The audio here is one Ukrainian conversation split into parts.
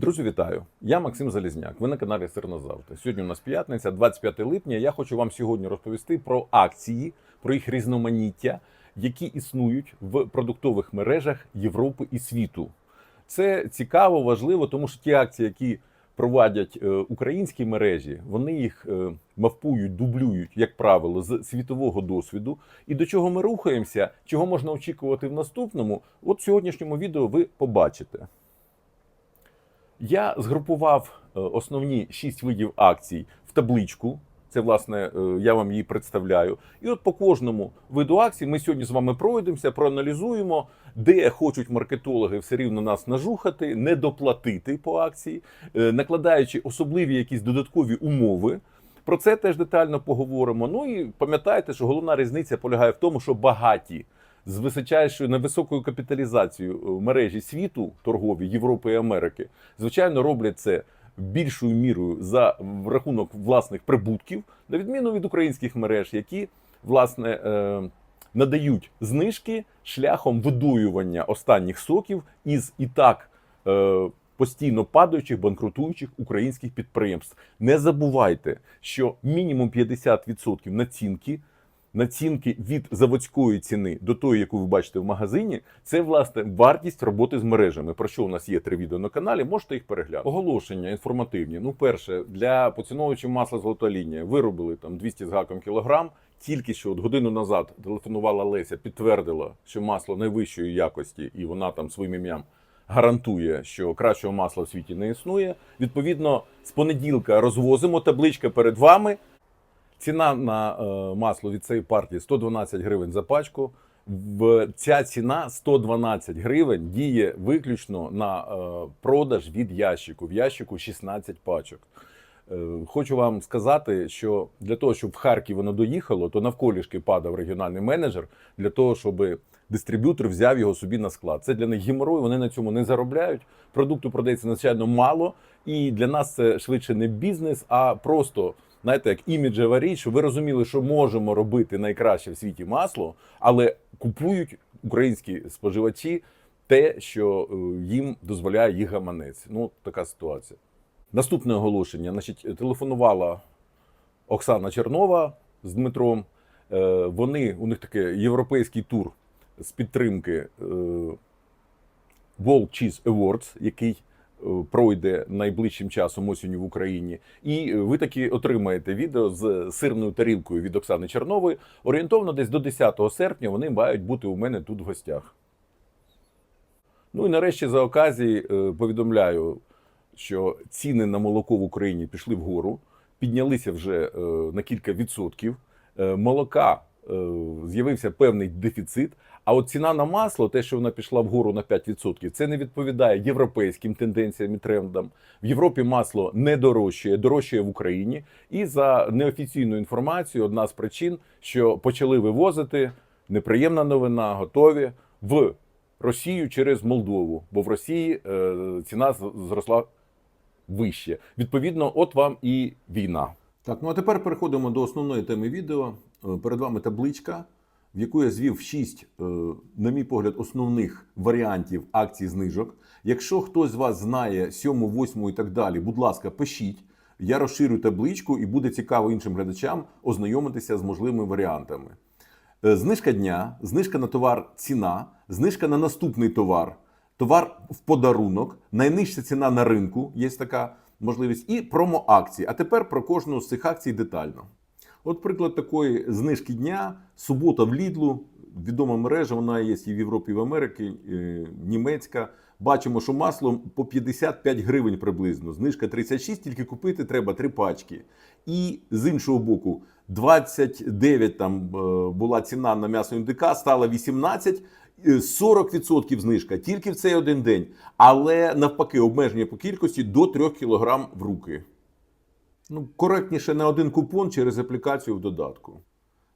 Друзі, вітаю! Я Максим Залізняк. Ви на каналі Сирнозавти. Сьогодні у нас п'ятниця, 25 липня. Я хочу вам сьогодні розповісти про акції, про їх різноманіття, які існують в продуктових мережах Європи і світу. Це цікаво, важливо, тому що ті акції, які проводять е, українські мережі, вони їх е, мавпують, дублюють, як правило, з світового досвіду. І до чого ми рухаємося, чого можна очікувати в наступному, от в сьогоднішньому відео ви побачите. Я згрупував е, основні шість видів акцій в табличку. Це, власне, е, я вам її представляю. І от по кожному виду акцій ми сьогодні з вами пройдемося, проаналізуємо, де хочуть маркетологи все рівно нас нажухати, не доплатити по акції, е, накладаючи особливі якісь додаткові умови. Про це теж детально поговоримо. Ну і пам'ятайте, що головна різниця полягає в тому, що багаті з височайшою невисокою капіталізацією е, мережі світу торгові Європи і Америки, звичайно, роблять це більшою мірою за рахунок власних прибутків, на відміну від українських мереж, які власне е, надають знижки шляхом видоювання останніх соків із і так. Е, Постійно падаючих банкрутуючих українських підприємств. Не забувайте, що мінімум 50% націнки націнки від заводської ціни до тої, яку ви бачите в магазині, це власне вартість роботи з мережами. Про що у нас є три відео на каналі, можете їх переглянути. Оголошення інформативні. Ну, перше, для поціновувачів масла золота лінія виробили там 200 з гаком кілограм. Тільки що от годину назад телефонувала Леся, підтвердила, що масло найвищої якості, і вона там своїм ім'ям гарантує, що кращого масла в світі не існує. Відповідно, з понеділка розвозимо табличка перед вами. Ціна на е, масло від цієї партії 112 гривень за пачку. Ця ціна 112 гривень діє виключно на е, продаж від ящику. В ящику 16 пачок. Е, Хочу вам сказати, що для того, щоб в Харків воно доїхало, то навколішки падав регіональний менеджер для того, щоб дистриб'ютор взяв його собі на склад. Це для них геморой, вони на цьому не заробляють. Продукту продається надзвичайно мало, і для нас це швидше не бізнес, а просто знаєте, як іміджева річ, щоб ви розуміли, що можемо робити найкраще в світі масло, але купують українські споживачі те, що е, їм дозволяє їх гаманець. Ну, така ситуація. Наступне оголошення. Значить, телефонувала Оксана Чернова з Дмитром. Е, Вони у них такий європейський тур з підтримки е, World Cheese Awards, який пройде найближчим часом осінню в Україні. І ви таки отримаєте відео з сирною тарілкою від Оксани Чернової. Орієнтовно десь до 10 серпня вони мають бути у мене тут в гостях. Ну і нарешті за оказії е, повідомляю, що ціни на молоко в Україні пішли вгору, піднялися вже е, на кілька відсотків. Е, Молока е, з'явився певний дефіцит. А от ціна на масло, те, що вона пішла вгору на 5%, це не відповідає європейським тенденціям і трендам. В Європі масло не дорожчає, дорожчає в Україні. І за неофіційною інформацією, одна з причин, що почали вивозити неприємна новина, готові в Росію через Молдову, бо в Росії е, ціна зросла вище. Відповідно, от вам і війна. Так, ну а тепер переходимо до основної теми відео. Е, Перед вами табличка, в яку я звів шість, е, на мій погляд, основних варіантів акцій знижок. Якщо хтось з вас знає сьому, восьму і так далі, будь ласка, пишіть. Я розширю табличку і буде цікаво іншим глядачам ознайомитися з можливими варіантами. Е, Знижка дня, знижка на товар ціна, знижка на наступний товар, товар в подарунок, найнижча ціна на ринку, є така можливість, і промо-акції. А тепер про кожну з цих акцій детально. От приклад такої знижки дня, субота в Лідлу, відома мережа, вона є і в Європі, і в Америці, е, німецька. Бачимо, що масло по 55 гривень приблизно. Знижка 36, тільки купити треба три пачки. І з іншого боку, 29 там е, була ціна на м'ясо індика, стала 18, е, 40% знижка тільки в цей один день. Але навпаки, обмеження по кількості до 3 кг в руки. Ну, коректніше на один купон через аплікацію в додатку.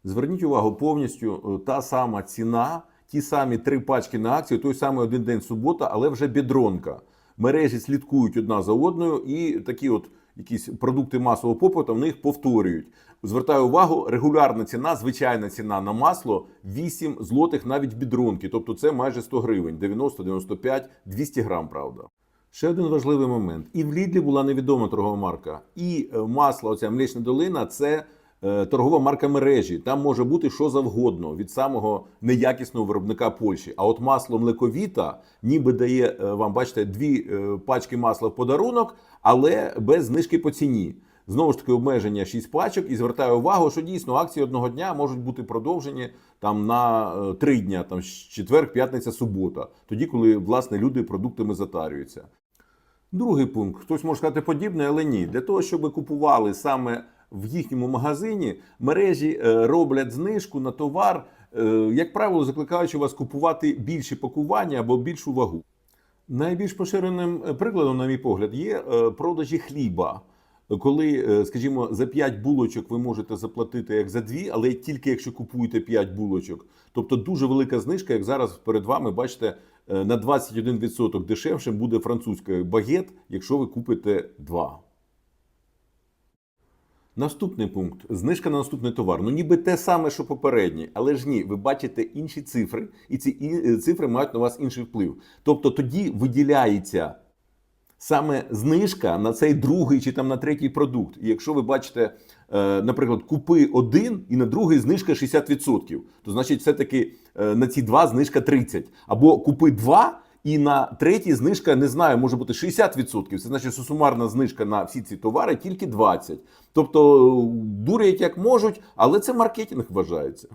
Зверніть увагу, повністю е, та сама ціна, ті самі три пачки на акцію, той самий один день субота, але вже бідронка. Мережі слідкують одна за одною, і такі от якісь продукти масового попиту в них повторюють. Звертаю увагу, регулярна ціна, звичайна ціна на масло 8 злотих навіть бідронки. Тобто це майже 100 гривень, 90, 95, 200 грам, правда. Ще один важливий момент. І в Лідлі була невідома торгова марка, і е, масло, оця млечна долина це е, торгова марка мережі. Там може бути що завгодно від самого неякісного виробника Польщі. А от масло млековіта ніби дає е, вам, бачите, дві пачки масла в подарунок, але без знижки по ціні. Знову ж таки, обмеження 6 пачок, і звертаю увагу, що дійсно акції одного дня можуть бути продовжені там на е, три дня, там четвер, п'ятниця, субота, тоді, коли власне люди продуктами затарюються. Другий пункт. Хтось може сказати подібне, але ні. Для того, щоб купували саме в їхньому магазині, мережі е, роблять знижку на товар, е, як правило, закликаючи вас купувати більші пакування або більшу вагу. Найбільш поширеним е, прикладом, на мій погляд, є е, продажі хліба. Коли, е, скажімо, за 5 булочок ви можете заплатити як за 2, але тільки якщо купуєте 5 булочок. Тобто дуже велика знижка, як зараз перед вами бачите, е, на 21% дешевше буде французький багет, якщо ви купите 2. Наступний пункт знижка на наступний товар. Ну, ніби те саме, що попередній, але ж ні, ви бачите інші цифри, і ці е, цифри мають на вас інший вплив. Тобто тоді виділяється саме знижка на цей другий чи там на третій продукт. І якщо ви бачите, е, наприклад, купи один і на другий знижка 60%, то значить, все-таки е, на ці два знижка 30%. Або купи два. І на третій знижка не знаю, може бути 60%. Це значить, що сумарна знижка на всі ці товари тільки 20%. Тобто дурять як можуть, але це маркетинг вважається.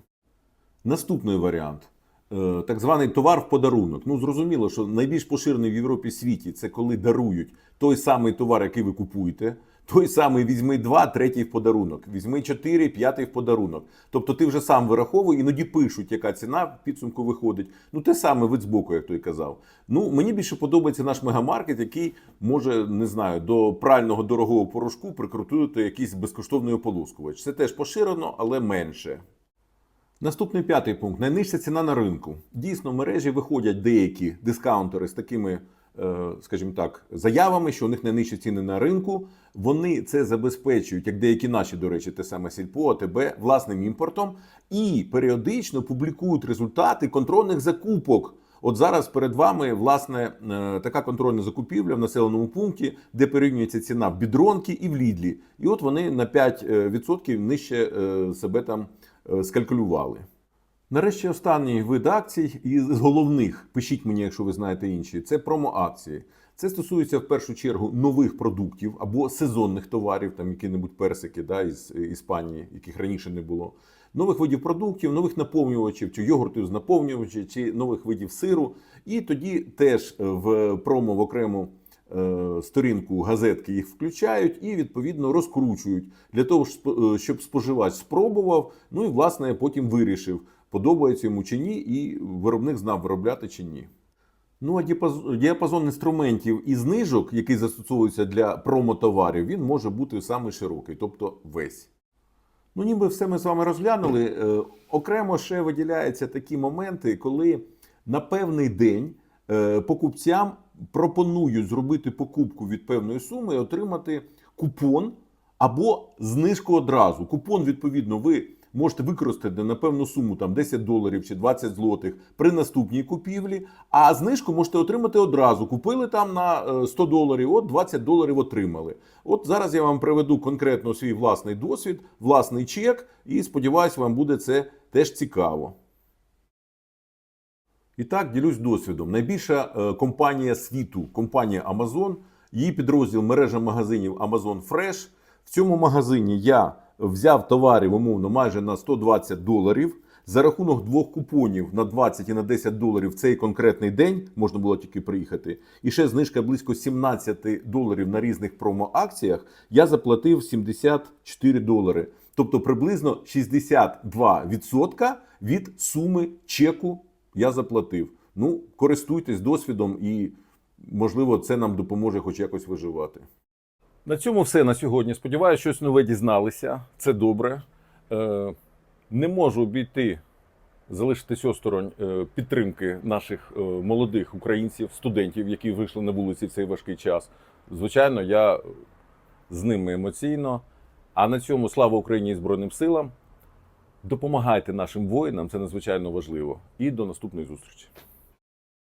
Наступний варіант. Е, Так званий товар в подарунок. Ну зрозуміло, що найбільш поширений в Європі світі це коли дарують той самий товар, який ви купуєте. Той самий візьми два, третій в подарунок. Візьми чотири, п'ятий в подарунок. Тобто ти вже сам вираховуй, іноді пишуть, яка ціна в підсумку виходить. Ну те саме вид збоку, як той казав. Ну мені більше подобається наш мегамаркет, який може не знаю до прального дорогого порошку прикрутити якийсь безкоштовний ополускувач. Це теж поширено, але менше. Наступний п'ятий пункт найнижча ціна на ринку. Дійсно, в мережі виходять деякі дискаунтери з такими, е, скажімо так, заявами, що у них найнижчі ціни на ринку. Вони це забезпечують, як деякі наші, до речі, те саме Сільпо, АТБ, власним імпортом, і періодично публікують результати контрольних закупок. От зараз перед вами власне е, така контрольна закупівля в населеному пункті, де порівнюється ціна в бідронки і в лідлі. І от вони на 5% нижче е, себе там скалькулювали. Нарешті останній вид акцій і головних, пишіть мені, якщо ви знаєте інші, це промо-акції. Це стосується в першу чергу нових продуктів або сезонних товарів, там які-небудь персики да, із е, Іспанії, яких раніше не було. Нових видів продуктів, нових наповнювачів, чи йогуртів з наповнювачів, чи нових видів сиру. І тоді теж е, в промо в окрему е, сторінку газетки їх включають і відповідно розкручують для того, щоб, е, споживач спробував. Ну і власне потім вирішив, подобається йому чи ні, і виробник знав виробляти чи ні. Ну а діапазон інструментів і знижок, який застосовується для промотоварів, він може бути саме широкий, тобто весь. Ну, ніби все ми з вами розглянули. Е, Окремо ще виділяються такі моменти, коли на певний день е, покупцям пропонують зробити покупку від певної суми і отримати купон або знижку одразу. Купон, відповідно, ви можете використати на певну суму там 10 доларів чи 20 злотих при наступній купівлі, а знижку можете отримати одразу. Купили там на е, 100 доларів, от 20 доларів отримали. От зараз я вам приведу конкретно свій власний досвід, власний чек, і сподіваюся, вам буде це теж цікаво. І так, ділюсь досвідом. Найбільша е, компанія світу, компанія Amazon, її підрозділ мережа магазинів Amazon Fresh. В цьому магазині я взяв товарів умовно майже на 120 доларів. За рахунок двох купонів на 20 і на 10 доларів в цей конкретний день можна було тільки приїхати. І ще знижка близько 17 доларів на різних промо-акціях. Я заплатив 74 долари. Тобто приблизно 62% від суми чеку я заплатив. Ну, користуйтесь досвідом і, можливо, це нам допоможе хоч якось виживати. На цьому все на сьогодні. Сподіваюся, щось нове дізналися. Це добре. Е, не можу обійти, залишитись осторонь е, підтримки наших е, молодих українців, студентів, які вийшли на вулиці в цей важкий час. Звичайно, я з ними емоційно. А на цьому слава Україні і Збройним силам. Допомагайте нашим воїнам, це надзвичайно важливо. І до наступної зустрічі.